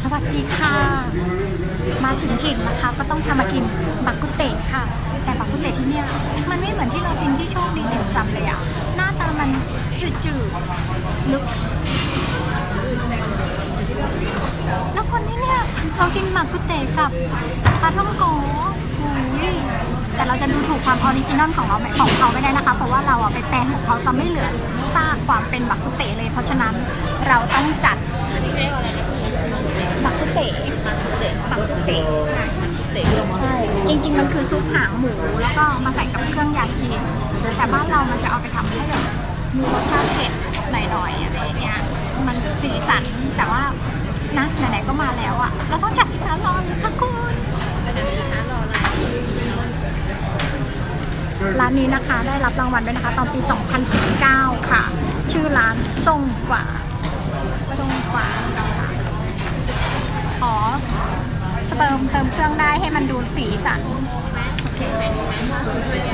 สวัสดีค่ะ มาถึงถิ่นนะคะ ก็ต้องทำมากินบักกุเตะค่ะ แต่บักกุเตะที่เนี่ยมันไม่เหมือนที่เรากินที่โชคดีเต็มจำเลยอะหน้าตามันจืดๆลึกแล้วคนนี้เนี่ยเรากินหมักกุเตะกับปลาท่องโกแต่เราจะดูถูกความออริจินอลของเราของเขาไม่ได้นะคะ เพราะว่าเราอะไปแปลงของเขาแต่ไม่เหลือซากความเป็นบักกุเตะเลย เพราะฉะนั้นเราต้องจัดบักกุเตะบักกุเตะ บักกุเตะใช่จริง ๆ มันคือซุปหางหมูแล้วก็มาใส่กับเครื่องยาจีนแต่บ้านเรามันจะเอาไปทำให้แบบมีรสชาติเผ็ดหน่อยๆอะไรอย่างเงี้ยมันสีสันแต่ว่านะไหนๆก็มาแล้วอะเราต้องจัดสินค้ารอเลยค่ะคุณร้านนี้นะคะได้รับรางวัลด้วยนะคะ ตอนปี 2019 ค่ะ ชื่อร้านส่งฝาส่งฝาค่ะอ๋อ เติมเติมเครื่องได้ให้มันดูสีสันโอเค